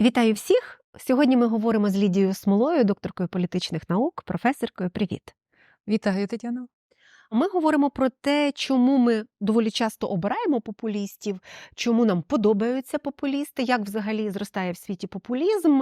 Вітаю всіх! Сьогодні ми говоримо з Лідією Смолою, докторкою політичних наук, професоркою. Привіт! Вітаю, Тетяно. Ми говоримо про те, чому ми доволі часто обираємо популістів, чому нам подобаються популісти, як взагалі зростає в світі популізм,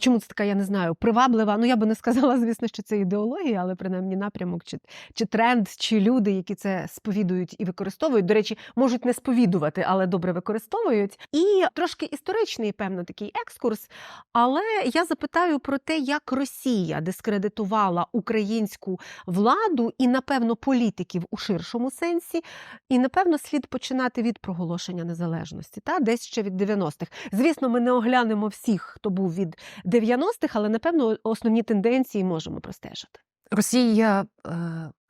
чому це така, я не знаю, приваблива. Ну я би не сказала, звісно, що це ідеологія, але принаймні напрямок чи, чи тренд, чи люди, які це сповідують і використовують. До речі, можуть не сповідувати, але добре використовують. І трошки історичний, певно, такий екскурс. Але я запитаю про те, як Росія дискредитувала українську владу і, напевно, політиків у ширшому сенсі. І, напевно, слід починати від проголошення незалежності, та десь ще від 90-х. Звісно, ми не оглянемо всіх, хто був від 90-х, але напевно основні тенденції можемо простежити. Росія е,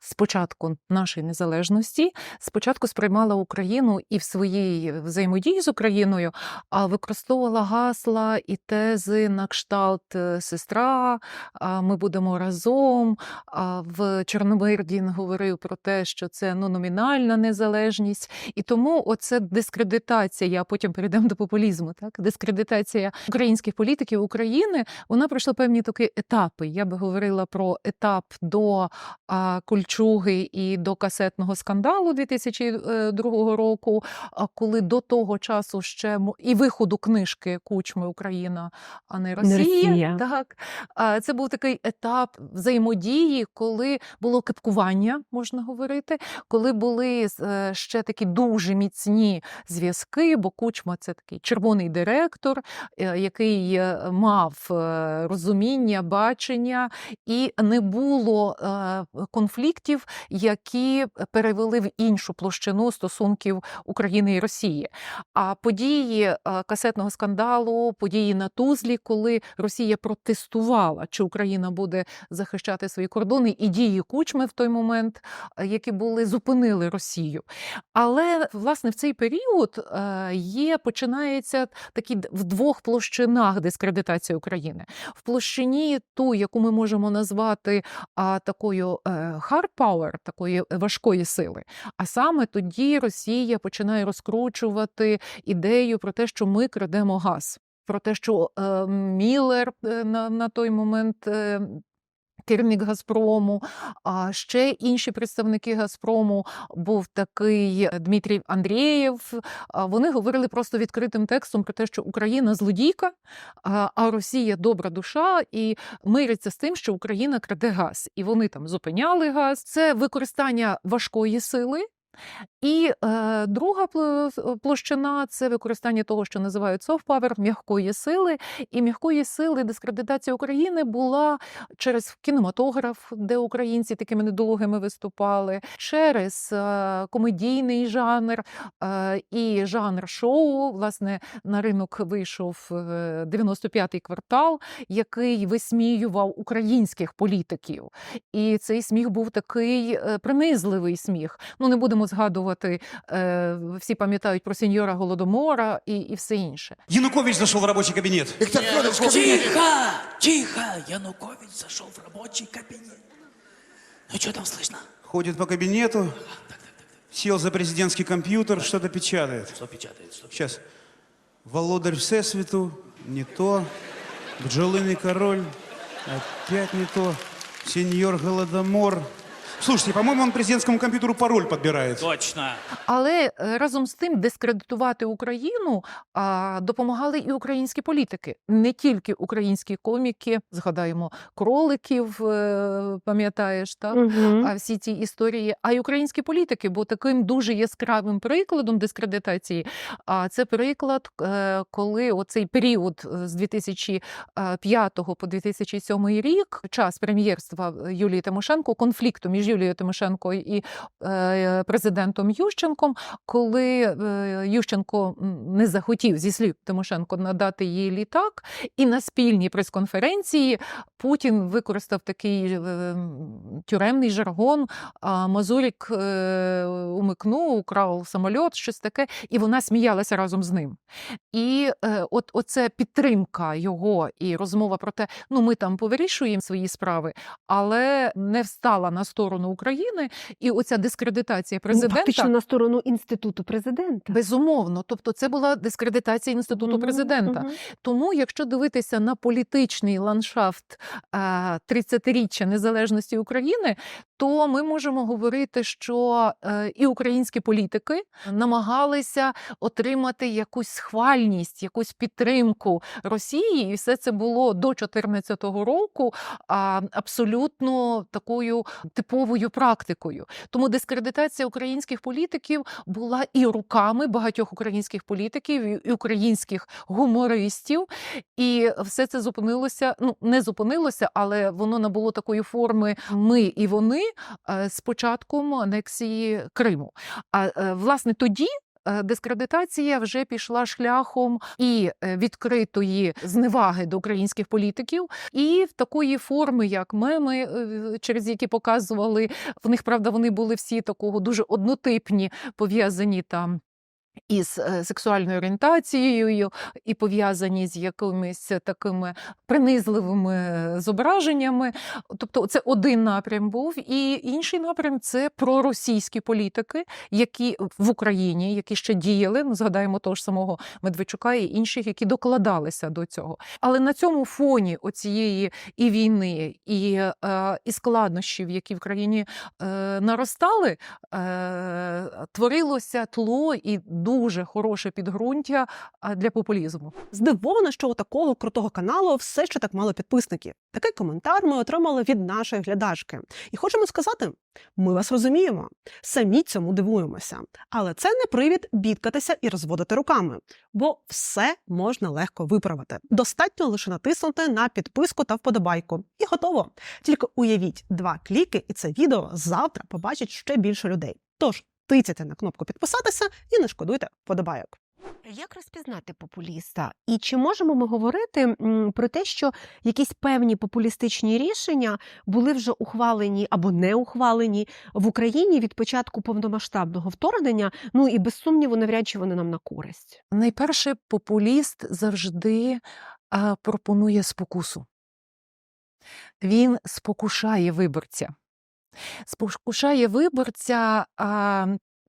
спочатку нашої незалежності спочатку сприймала Україну і в своїй взаємодії з Україною, а використовувала гасла і тези на кшталт е, сестра. Ми будемо разом. В Чорномирдін говорив про те, що це ну, номінальна незалежність, і тому оце дискредитація. А потім перейдемо до популізму. Так, дискредитація українських політиків України вона пройшла певні такі етапи. Я би говорила про етап до а, Кульчуги і до касетного скандалу 2002 року, а коли до того часу ще і виходу книжки Кучми Україна, а не Росія. Росія. Так це був такий етап взаємодії, коли було кепкування, можна говорити, коли були е, ще такі дуже міцні зв'язки, бо Кучма це такий червоний директор, е, який е, мав е, розуміння, бачення, і не було е, конфліктів, які перевели в іншу площину стосунків України і Росії. А події е, касетного скандалу, події на Тузлі, коли Росія протестувала, чи Україна буде захищати свої кордони, і дії Кучми в той момент, е, які були зупинили Росію. Але власне в цей період е, є починається такі в двох площинах дискредитація України. В площині ту, яку ми можемо назвати а, такою е, hard power, такої важкої сили. А саме тоді Росія починає розкручувати ідею про те, що ми крадемо газ. Про те, що е, Міллер е, на, на той момент е, керівник Газпрому, а ще інші представники Газпрому був такий Дмитрій Андрієв. Вони говорили просто відкритим текстом про те, що Україна злодійка, а Росія добра душа, і миряться з тим, що Україна краде газ. І вони там зупиняли газ. Це використання важкої сили. І е, друга площина це використання того, що називають soft power, м'якої сили. І м'якої сили дискредитація України була через кінематограф, де українці такими недолугими виступали, через е, комедійний жанр е, і жанр шоу. Власне, на ринок вийшов е, 95-й квартал, який висміював українських політиків. І цей сміх був такий е, принизливий сміх. Ну не будемо згадувати, е, всі пам'ятають про сеньора Голодомора і, і все інше. Янукович зашел в рабочий кабинет. Виктор Тихо, тихо! Янукович зашел в рабочий кабинет. Ну что там слышно? Ходит по кабинету, сел за президентский компьютер, что-то печатает. Что печатает? Что... Володарь Всесвіту, не то. Бджолиный король, опять не то. Сеньор Голодомор. Слушайте, по-моему, он президентскому компьютеру пароль подбирает. Точно. Але е, разом з тим дискредитувати Україну а, допомагали і українські політики, не тільки українські коміки, згадаємо кроликів, е, пам'ятаєш, так? Угу. А всі ці історії, а й українські політики, бо таким дуже яскравим прикладом дискредитації, а це приклад, е, коли оцей період е, з 2005 по 2007 рік, час прем'єрства Юлії Тимошенко, конфлікту між Юлією Тимошенко і е, президентом Ющенком, коли е, Ющенко не захотів зі слів Тимошенко надати їй літак, і на спільній прес-конференції Путін використав такий е, тюремний жаргон. А Мазурік умикнув, украв самольот, щось таке, і вона сміялася разом з ним. І от оце підтримка його і розмова про те, ну ми там повирішуємо свої справи, але не встала на сторону сторону України, і оця дискредитація Ну, президента Фактично на сторону інституту президента. безумовно. Тобто, це була дискредитація інституту Мгм, президента. мгм. Тому, якщо дивитися на політичний ландшафт а, 30-річчя незалежності України, то ми можемо говорити, що е, і українські політики намагалися отримати якусь схвальність, якусь підтримку Росії, і все це було до 2014 року абсолютно такою типовою практикою. Тому дискредитація українських політиків була і руками багатьох українських політиків, і українських гумористів, і все це зупинилося. Ну не зупинилося, але воно набуло такої форми ми і вони з початком анексії Криму. А е, власне тоді. е, Дискредитація вже пішла шляхом і е, відкритої зневаги до українських політиків, і в такої форми, як меми, е, через які показували в них, правда, вони були всі такого дуже однотипні, пов'язані там. Із е, сексуальною орієнтацією і пов'язані з якимись такими принизливими е, зображеннями. Тобто, це один напрям був, і інший напрям це проросійські політики, які в Україні, які ще діяли. Ну, згадаємо того ж самого Медведчука і інших, які докладалися до цього. Але на цьому фоні оцієї і війни, і, е, і складнощів, які в країні наростали, творилося тло і дуже хороше підґрунтя для популізму. Здивована, що у такого крутого каналу все ще так мало підписників. Такий коментар ми отримали від нашої глядачки. І хочемо сказати: ми вас розуміємо, самі цьому дивуємося. Але це не привід бідкатися і розводити руками, бо все можна легко виправити. Достатньо лише натиснути на підписку та вподобайку, і готово. Тільки уявіть два кліки, і це відео завтра побачить ще більше людей. Тож тицяйте на кнопку підписатися і не шкодуйте вподобайок. Як розпізнати популіста? І чи можемо ми говорити про те, що якісь певні популістичні рішення були вже ухвалені або не ухвалені в Україні від початку повномасштабного вторгнення? Ну і без сумніву, навряд чи вони нам на користь. Найперше, популіст завжди пропонує спокусу. Він спокушає виборця. Спокушає виборця а,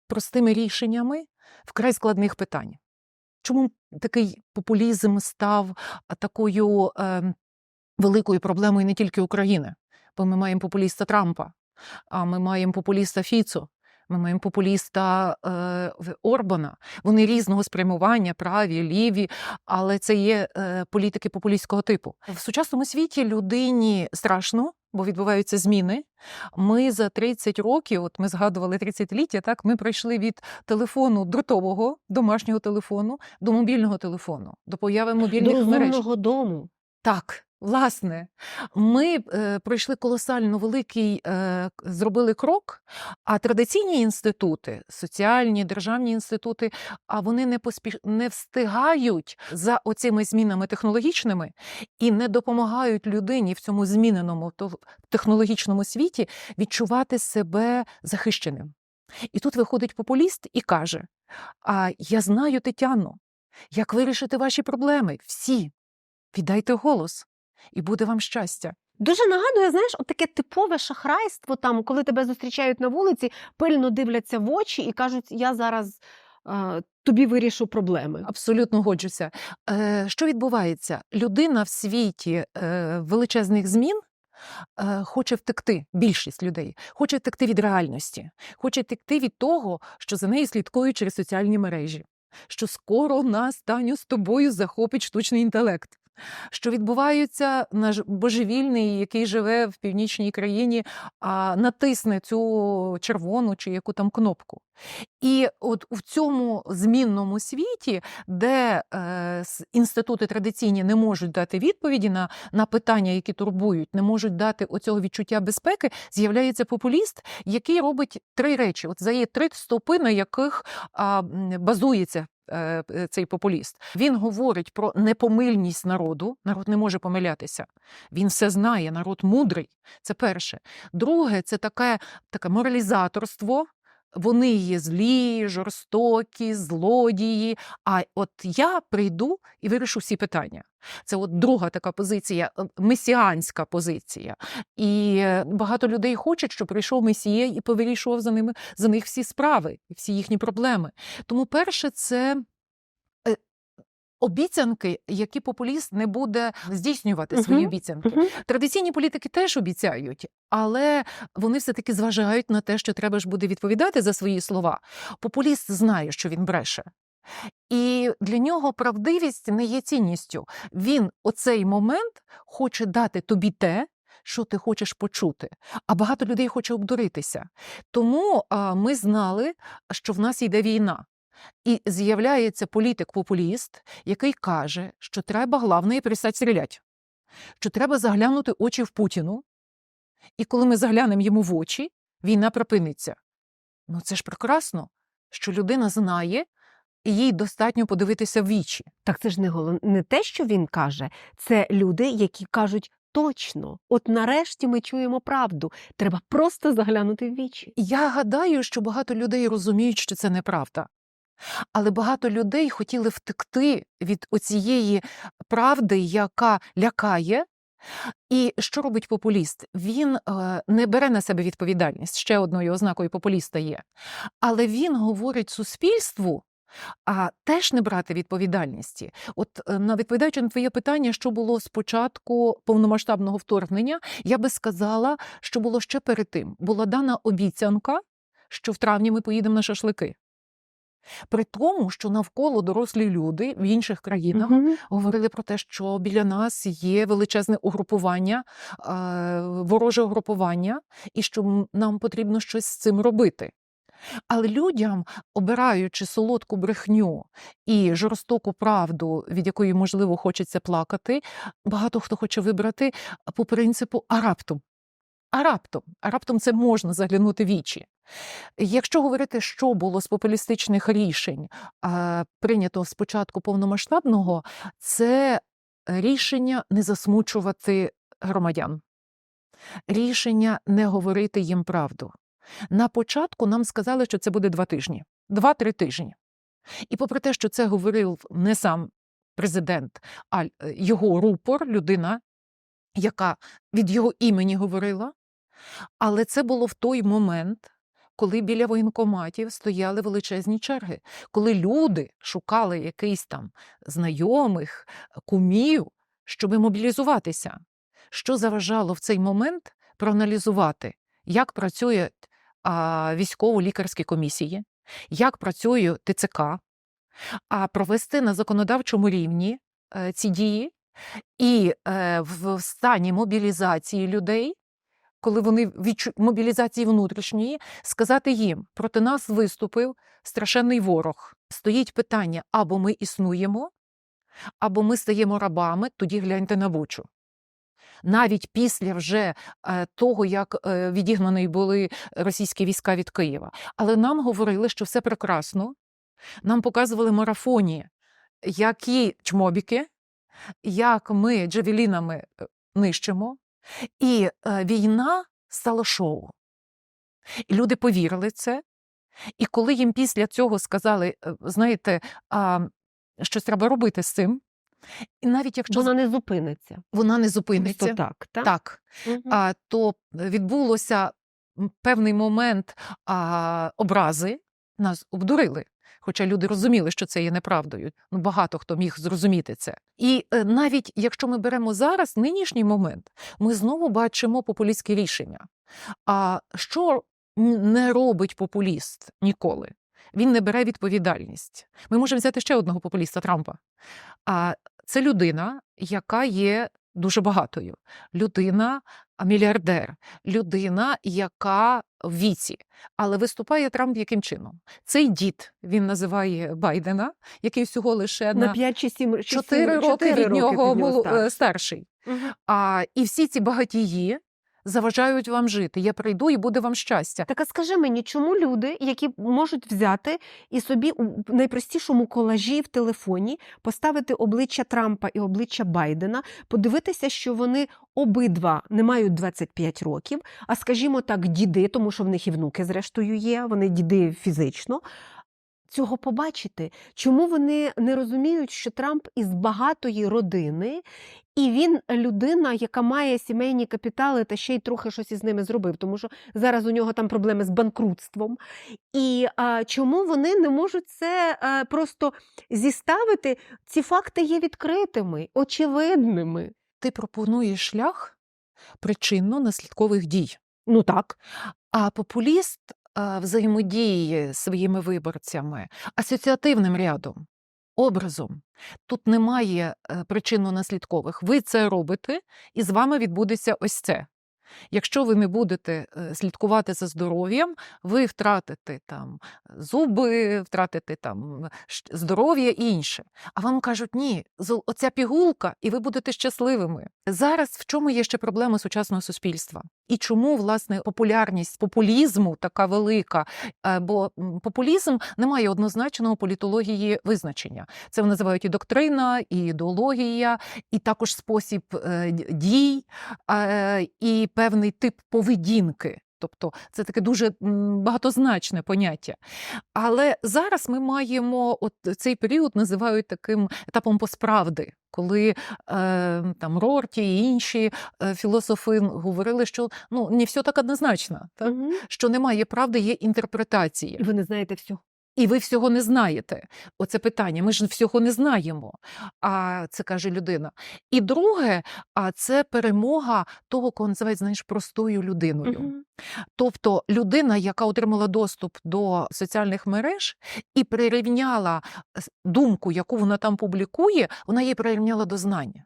простими рішеннями вкрай складних питань. Чому такий популізм став такою е, великою проблемою не тільки України? Бо ми маємо популіста Трампа, а ми маємо популіста Фіцо, ми маємо популіста е, Орбана. Вони різного спрямування, праві, ліві, але це є е, політики популістського типу. В сучасному світі людині страшно, бо відбуваються зміни. Ми за 30 років, от ми згадували 30-ліття, так ми пройшли від телефону дротового, домашнього телефону до мобільного телефону, до появи До мереж. дому. Так, власне, ми е, пройшли колосально великий, е, зробили крок, а традиційні інститути, соціальні, державні інститути, а вони не поспіш... не встигають за оцими змінами технологічними і не допомагають людині в цьому зміненому то- технологічному світі відчувати себе захищеним. І тут виходить популіст і каже: А я знаю, Тетяно, як вирішити ваші проблеми всі. Віддайте голос, і буде вам щастя. Дуже нагадує, знаєш, от таке типове шахрайство, там, коли тебе зустрічають на вулиці, пильно дивляться в очі і кажуть, я зараз е, тобі вирішу проблеми. Абсолютно годжуся. Е, що відбувається? Людина в світі е, величезних змін. е, Хоче втекти, більшість людей хоче втекти від реальності, хоче втекти від того, що за нею слідкують через соціальні мережі, що скоро нас Таню з тобою захопить штучний інтелект. Що відбувається наш божевільний, який живе в північній країні, а натисне цю червону чи яку там кнопку. І от у цьому змінному світі, де е, інститути традиційні не можуть дати відповіді на, на питання, які турбують, не можуть дати оцього відчуття безпеки, з'являється популіст, який робить три речі. От за є три стовпи, на яких м, базується. Е, Цей популіст він говорить про непомильність народу. Народ не може помилятися. Він все знає. Народ мудрий. Це перше. Друге, це таке, таке моралізаторство вони є злі, жорстокі, злодії. А от я прийду і вирішу всі питання. Це от друга така позиція, месіанська позиція. І е, багато людей хочуть, щоб прийшов месіє і повирішував за ними за них всі справи, всі їхні проблеми. Тому перше, це обіцянки, які популіст не буде здійснювати свої Мгм. обіцянки. Мгм. Традиційні політики теж обіцяють, але вони все-таки зважають на те, що треба ж буде відповідати за свої слова. Популіст знає, що він бреше. І для нього правдивість не є цінністю. Він оцей момент хоче дати тобі те, що ти хочеш почути. А багато людей хоче обдуритися. Тому а, ми знали, що в нас йде війна. І з'являється політик-популіст, який каже, що треба головне перестати стріляти, що треба заглянути очі в Путіну, і коли ми заглянемо йому в очі, війна припиниться. Ну це ж прекрасно, що людина знає, і їй достатньо подивитися в вічі. Так це ж не голов... не те, що він каже, це люди, які кажуть точно, от нарешті ми чуємо правду. Треба просто заглянути в вічі. Я гадаю, що багато людей розуміють, що це неправда. Але багато людей хотіли втекти від оцієї правди, яка лякає. І що робить популіст? Він е, не бере на себе відповідальність. Ще одною ознакою популіста є. Але він говорить суспільству, а теж не брати відповідальності. От е, на відповідаючи на твоє питання, що було спочатку повномасштабного вторгнення, я би сказала, що було ще перед тим. Була дана обіцянка, що в травні ми поїдемо на шашлики. При тому, що навколо дорослі люди в інших країнах Мгм. говорили про те, що біля нас є величезне угрупування, вороже угрупування, і що нам потрібно щось з цим робити. Але людям, обираючи солодку брехню і жорстоку правду, від якої, можливо, хочеться плакати, багато хто хоче вибрати по принципу а раптом. А раптом, а раптом це можна заглянути в вічі. Якщо говорити, що було з популістичних рішень, прийнято з початку повномасштабного, це рішення не засмучувати громадян, рішення не говорити їм правду. На початку нам сказали, що це буде два тижні, два-три тижні. І попри те, що це говорив не сам президент, а е, його рупор, людина, яка від його імені говорила, але це було в той момент, коли біля воєнкоматів стояли величезні черги, коли люди шукали якийсь там знайомих, кумів, щоб мобілізуватися. Що заважало в цей момент проаналізувати, як працюють а, військово-лікарські комісії, як працює ТЦК, а провести на законодавчому рівні е, ці дії і е, в стані мобілізації людей коли вони відчу... мобілізації внутрішньої, сказати їм, проти нас виступив страшенний ворог. Стоїть питання: або ми існуємо, або ми стаємо рабами, тоді гляньте на бучу. Навіть після вже е, того, як е, відігнані були російські війська від Києва. Але нам говорили, що все прекрасно. Нам показували марафоні, які чмобіки, як ми джавелінами е, нищимо. І е, війна стала шоу. І люди повірили це. І коли їм після цього сказали, е, знаєте, а, щось треба робити з цим, і навіть якщо Вона не зупиниться. вона не зупиниться, так, так? так, Мгм. а, то відбулося певний момент а, образи, нас обдурили. Хоча люди розуміли, що це є неправдою. Ну, багато хто міг зрозуміти це. І е, навіть якщо ми беремо зараз нинішній момент, ми знову бачимо популістські рішення. А що не робить популіст ніколи? Він не бере відповідальність. Ми можемо взяти ще одного популіста Трампа. А це людина, яка є дуже багатою. Людина мільярдер, людина, яка в віці. Але виступає Трамп яким чином? Цей дід він називає Байдена, який всього лише На на 5 чи 7 чотири роки від нього від нього, старший. А, і всі ці багатії заважають вам жити. Я прийду і буде вам щастя. Так а скажи мені, чому люди, які можуть взяти і собі у найпростішому колажі в телефоні поставити обличчя Трампа і обличчя Байдена, подивитися, що вони обидва не мають 25 років, а скажімо так, діди, тому що в них і внуки, зрештою, є, вони діди фізично. Цього побачити, чому вони не розуміють, що Трамп із багатої родини, і він людина, яка має сімейні капітали та ще й трохи щось із ними зробив, тому що зараз у нього там проблеми з банкрутством. І а, чому вони не можуть це а, просто зіставити? Ці факти є відкритими, очевидними. Ти пропонуєш шлях причинно-наслідкових дій. Ну так. А популіст а, взаємодіє своїми виборцями асоціативним рядом, образом. Тут немає е, причинно-наслідкових. Ви це робите, і з вами відбудеться ось це. Якщо ви не будете е, слідкувати за здоров'ям, ви втратите там зуби, втратите там здоров'я і інше. А вам кажуть, ні, оця пігулка, і ви будете щасливими. Зараз в чому є ще проблема сучасного суспільства? І чому власне популярність популізму така велика? Е, Бо популізм не має однозначного політології визначення. Це називають і доктрина, і ідеологія, і також спосіб е, дій, е, і певний тип поведінки. Тобто це таке дуже багатозначне поняття. Але зараз ми маємо от цей період називають таким етапом посправди, коли е, там Рорті і інші е, філософи говорили, що ну не все так однозначно, так? Угу. що немає правди, є інтерпретації. І ви не знаєте всього. І ви всього не знаєте. Оце питання. Ми ж всього не знаємо. А це каже людина. І друге, а це перемога того, кого називають знаєш, простою людиною. Мгм. Тобто людина, яка отримала доступ до соціальних мереж і прирівняла думку, яку вона там публікує, вона її прирівняла до знання.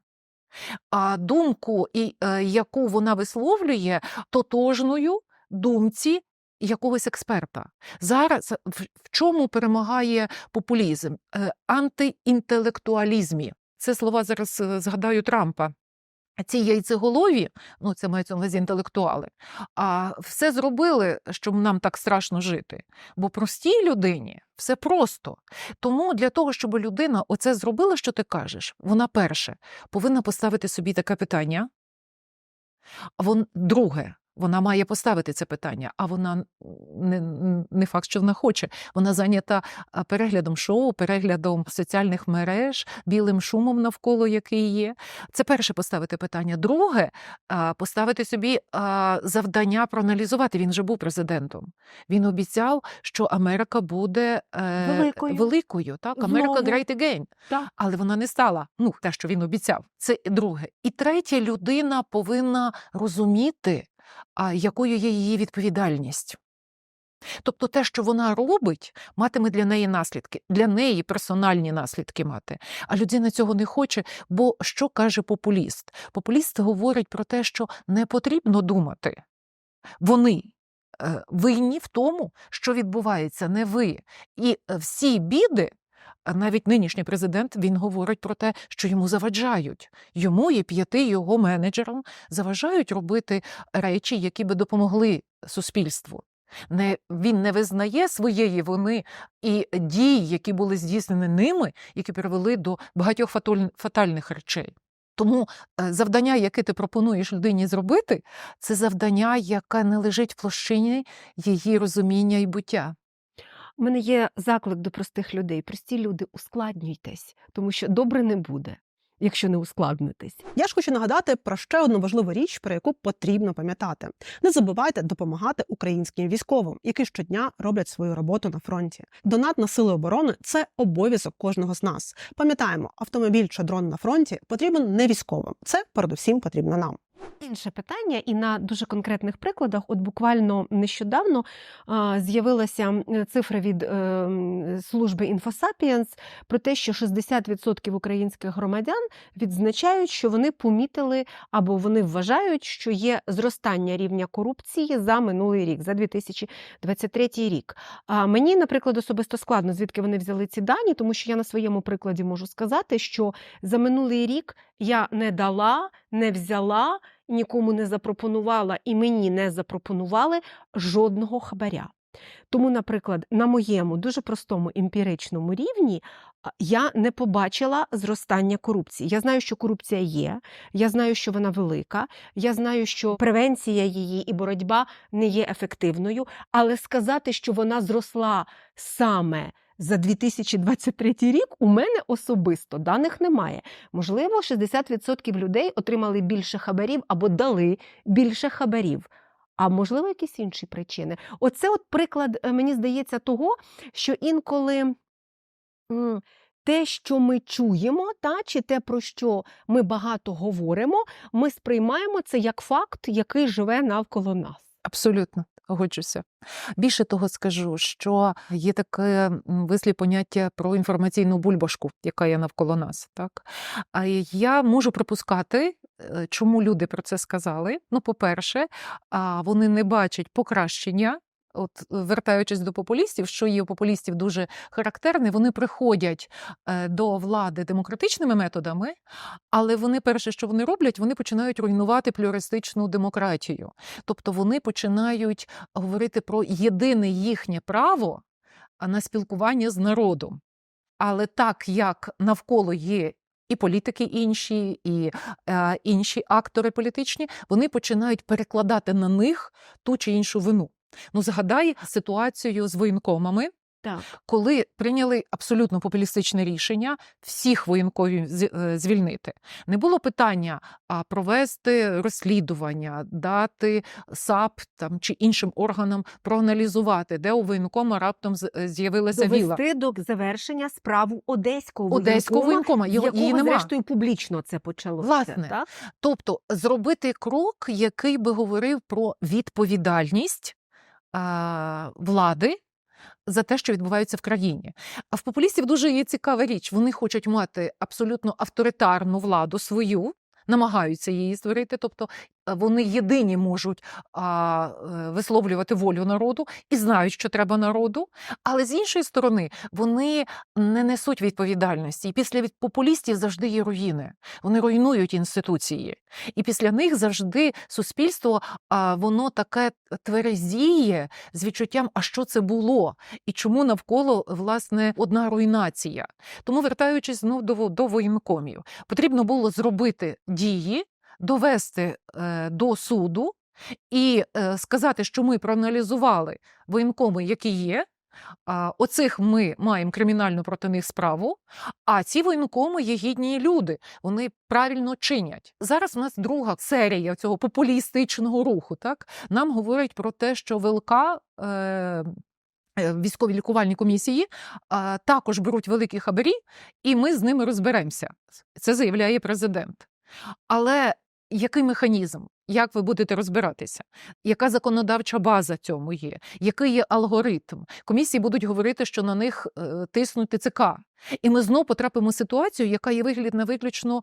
А думку, е, яку вона висловлює, тотожною думці якогось експерта. Зараз в, чому перемагає популізм? Е, антиінтелектуалізмі. Це слова зараз е, згадаю Трампа. Ці яйцеголові, ну це мається на увазі інтелектуали, а все зробили, щоб нам так страшно жити. Бо простій людині все просто. Тому для того, щоб людина оце зробила, що ти кажеш, вона перше повинна поставити собі таке питання. Вон, друге, вона має поставити це питання, а вона не, не факт, що вона хоче. Вона зайнята переглядом шоу, переглядом соціальних мереж, білим шумом навколо який є. Це перше поставити питання. Друге, поставити собі завдання проаналізувати. Він вже був президентом. Він обіцяв, що Америка буде е, Великою. великою так? Америка great again. Так. Але вона не стала. Ну, те, що він обіцяв. Це друге. І третє, людина повинна розуміти, а якою є її відповідальність. Тобто те, що вона робить, матиме для неї наслідки, для неї персональні наслідки мати. А людина цього не хоче, бо що каже популіст? Популіст говорить про те, що не потрібно думати. Вони е, винні в тому, що відбувається, не ви. І е, всі біди. Навіть нинішній президент він говорить про те, що йому заважають. Йому і п'яти його менеджерам заважають робити речі, які би допомогли суспільству. Не, він не визнає своєї вини і дій, які були здійснені ними, які привели до багатьох фатальних речей. Тому е, завдання, яке ти пропонуєш людині зробити, це завдання, яке не лежить в площині її розуміння і буття. У мене є заклик до простих людей. Прості люди, ускладнюйтесь, тому що добре не буде, якщо не ускладнитесь. Я ж хочу нагадати про ще одну важливу річ, про яку потрібно пам'ятати. Не забувайте допомагати українським військовим, які щодня роблять свою роботу на фронті. Донат на сили оборони це обов'язок кожного з нас. Пам'ятаємо, автомобіль чи дрон на фронті потрібен не військовим. Це передусім потрібно нам. Інше питання, і на дуже конкретних прикладах, от буквально нещодавно з'явилася цифра від е, служби Інфосапіенс про те, що 60% українських громадян відзначають, що вони помітили або вони вважають, що є зростання рівня корупції за минулий рік, за 2023 рік. А мені, наприклад, особисто складно, звідки вони взяли ці дані, тому що я на своєму прикладі можу сказати, що за минулий рік я не дала, не взяла нікому не запропонувала і мені не запропонували жодного хабаря. Тому, наприклад, на моєму дуже простому емпіричному рівні я не побачила зростання корупції. Я знаю, що корупція є, я знаю, що вона велика, я знаю, що превенція її і боротьба не є ефективною, але сказати, що вона зросла саме за 2023 рік, у мене особисто даних немає. Можливо, 60% людей отримали більше хабарів або дали більше хабарів. А можливо, якісь інші причини. Оце от приклад, е, мені здається, того, що інколи те, що ми чуємо, та, чи те, про що ми багато говоримо, ми сприймаємо це як факт, який живе навколо нас. Абсолютно. Годжуся. Більше того скажу, що є таке вислі поняття про інформаційну бульбашку, яка є навколо нас. Так? А я можу припускати, е, чому люди про це сказали. Ну, по-перше, вони не бачать покращення. От, вертаючись до популістів, що є у популістів дуже характерне, вони приходять е, до влади демократичними методами, але вони перше, що вони роблять, вони починають руйнувати плюристичну демократію. Тобто вони починають говорити про єдине їхнє право на спілкування з народом. Але так як навколо є і політики інші, і е, інші актори політичні, вони починають перекладати на них ту чи іншу вину. Ну, згадай ситуацію з воєнкомами, Так. коли прийняли абсолютно популістичне рішення всіх воєнковів е, звільнити. Не було питання а, провести розслідування, дати САП там, чи іншим органам проаналізувати, де у воєнкома раптом е, з'явилася віла. Довести до завершення справу одеського Одеського воєнкома, з його, її якого, нема. зрештою, публічно це почалося. Власне. Так? Тобто зробити крок, який би говорив про відповідальність влади за те, що відбувається в країні. А в популістів дуже є цікава річ. Вони хочуть мати абсолютно авторитарну владу свою. Намагаються її створити, тобто вони єдині можуть а, е, висловлювати волю народу і знають, що треба народу. Але з іншої сторони, вони не несуть відповідальності. І після від популістів завжди є руїни. Вони руйнують інституції. І після них завжди суспільство а, воно таке тверезіє з відчуттям, а що це було, і чому навколо власне одна руйнація. Тому, вертаючись знов до, до воєнкомів, потрібно було зробити дії, довести е, до суду і е, сказати, що ми проаналізували воєнкоми, які є. Оцих ми маємо кримінальну проти них справу, а ці воєнкоми є гідні люди. Вони правильно чинять. Зараз у нас друга серія цього популістичного руху. Так нам говорять про те, що ВЛК. Е, е, Військові лікувальні комісії а, також беруть великі хабарі, і ми з ними розберемося. Це заявляє президент. Але який механізм? Як ви будете розбиратися? Яка законодавча база цьому є? Який є алгоритм? Комісії будуть говорити, що на них е, тиснуть ТЦК. І ми знов потрапимо в ситуацію, яка є виглядна виключно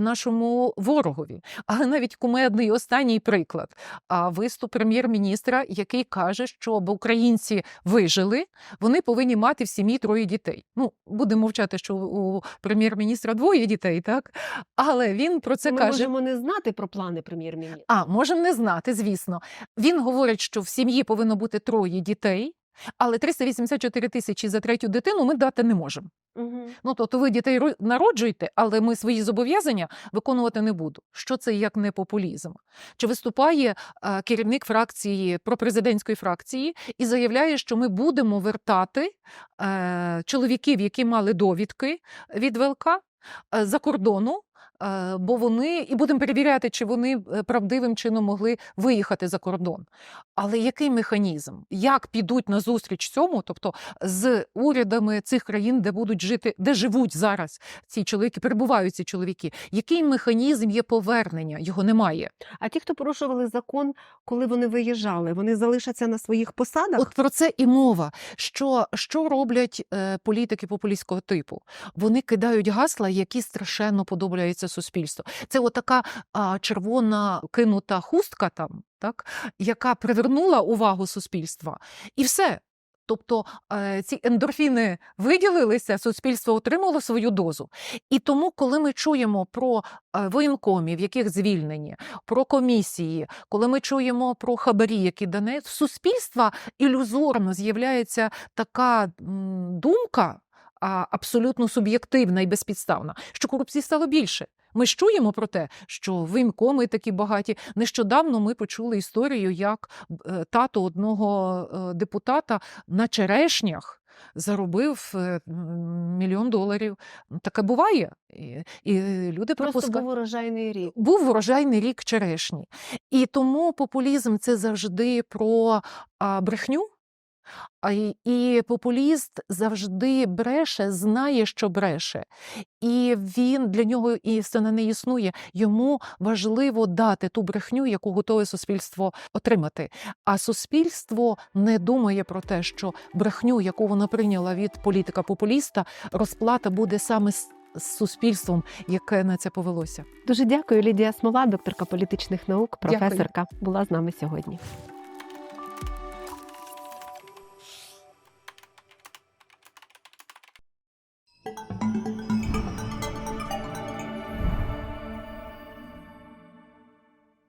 нашому ворогові. Але навіть кумедний останній приклад а, виступ прем'єр-міністра, який каже, що аби українці вижили, вони повинні мати в сім'ї троє дітей. Ну, будемо мовчати, що у прем'єр-міністра двоє дітей, так? Але він про це Ми каже. можемо не знати про плани прем'єр-міністра. А, можемо не знати, звісно. Він говорить, що в сім'ї повинно бути троє дітей, але 384 тисячі за третю дитину ми дати не можемо. Угу. Ну, тобто ви дітей народжуєте, але ми свої зобов'язання виконувати не буду. Що це як не популізм? Чи виступає е, керівник фракції пропрезидентської фракції і заявляє, що ми будемо вертати е, чоловіків, які мали довідки від ВЛК е, за кордону? Е, Бо вони і будемо перевіряти, чи вони е, правдивим чином могли виїхати за кордон. Але який механізм? Як підуть на зустріч цьому, тобто з урядами цих країн, де будуть жити, де живуть зараз ці чоловіки, перебувають ці чоловіки? Який механізм є повернення? Його немає. А ті, хто порушували закон, коли вони виїжджали, вони залишаться на своїх посадах? От про це і мова. Що, що роблять е, політики популістського типу? Вони кидають гасла, які страшенно подобаються суспільству. Це отака а, червона кинута хустка там, так, яка привернула увагу суспільства, і все. Тобто е, ці ендорфіни виділилися, суспільство отримало свою дозу. І тому, коли ми чуємо про е, воєнкомів, яких звільнені, про комісії, коли ми чуємо про хабарі, які дане, в суспільства ілюзорно з'являється така думка. Абсолютно суб'єктивна і безпідставна, що корупції стало більше. Ми ж чуємо про те, що воєнкоми такі багаті. Нещодавно ми почули історію, як е, тато одного е, депутата на черешнях заробив е, мільйон доларів. Таке буває. І, і люди Просто припускають. був урожайний рік. Був врожайний рік черешні. І тому популізм це завжди про брехню. І популіст завжди бреше, знає, що бреше. І він для нього істина не існує. Йому важливо дати ту брехню, яку готове суспільство отримати. А суспільство не думає про те, що брехню, яку вона прийняла від політика популіста, розплата буде саме з з суспільством, яке на це повелося. Дуже дякую, Лідія Смола, докторка політичних наук, Дякую. професорка, була з нами сьогодні.